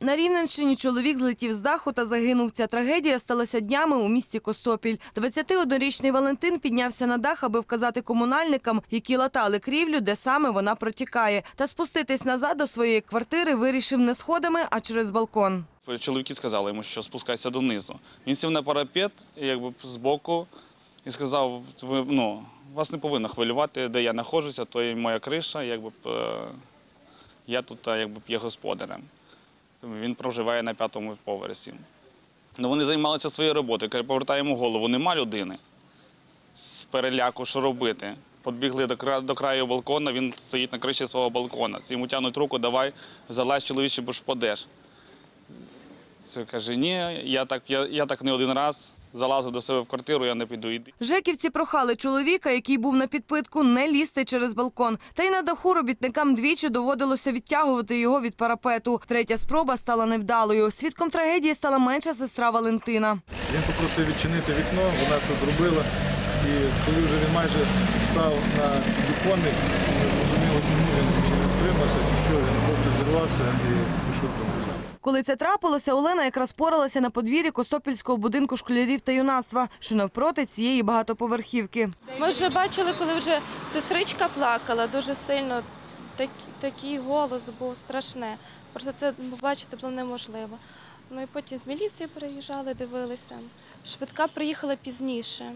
На Рівненщині чоловік злетів з даху та загинув. Ця трагедія сталася днями у місті Костопіль. 21-річний Валентин піднявся на дах, аби вказати комунальникам, які латали крівлю, де саме вона протікає. Та спуститись назад до своєї квартири вирішив не сходами, а через балкон. Чоловіки сказали йому, що спускайся донизу. Він сів на парапет, якби збоку, і сказав: ви ну, вас не повинно хвилювати, де я знаходжуся, то є моя криша, якби е, я тут якби є господарем. Він проживає на п'ятому поверсі. Ну, вони займалися своєю роботою. Коли повертаємо голову, нема людини. З переляку, що робити? Подбігли до, кра- до краю балкона, він стоїть на криші свого балкона. Йому тянуть руку, давай, залазь чоловіче, бо ж впадеш. Це каже, ні, я так, я, я так не один раз залазив до себе в квартиру, я не піду. Іди. Жеківці прохали чоловіка, який був на підпитку, не лізти через балкон. Та й на даху робітникам двічі доводилося відтягувати його від парапету. Третя спроба стала невдалою. Свідком трагедії стала менша сестра Валентина. Він попросив відчинити вікно, вона це зробила. І коли вже він майже став на підвіконник, не зрозуміло, чому він чи не втримався, чи що, він просто зірвався і пішов донизу. Коли це трапилося, Олена якраз поралася на подвір'ї Костопільського будинку школярів та юнацтва, що навпроти цієї багатоповерхівки. Ми вже бачили, коли вже сестричка плакала дуже сильно. Так, такий голос був страшне. Просто це побачити було неможливо. Ну і потім з міліції приїжджали, дивилися. Швидка приїхала пізніше.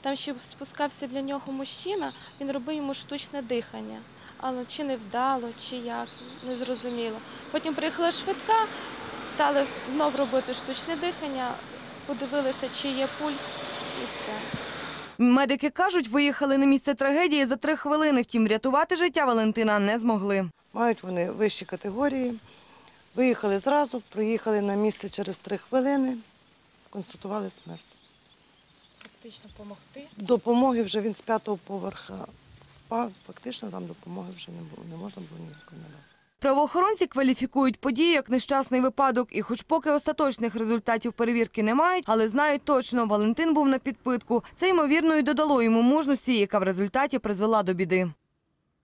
Там ще спускався біля нього мужчина, він робив йому штучне дихання. Але чи не вдало, чи як, не зрозуміло. Потім приїхала швидка, стали знов робити штучне дихання, подивилися, чи є пульс, і все. Медики кажуть, виїхали на місце трагедії за три хвилини. Втім, врятувати життя Валентина не змогли. Мають вони вищі категорії. Виїхали зразу, приїхали на місце через три хвилини, констатували смерть. Фактично допомогти. Допомоги вже він з п'ятого поверха впав. Фактично там допомоги вже не було, не можна було ніякої надати. Правоохоронці кваліфікують подію як нещасний випадок. І хоч поки остаточних результатів перевірки не мають, але знають точно, Валентин був на підпитку. Це, ймовірно, і додало йому мужності, яка в результаті призвела до біди.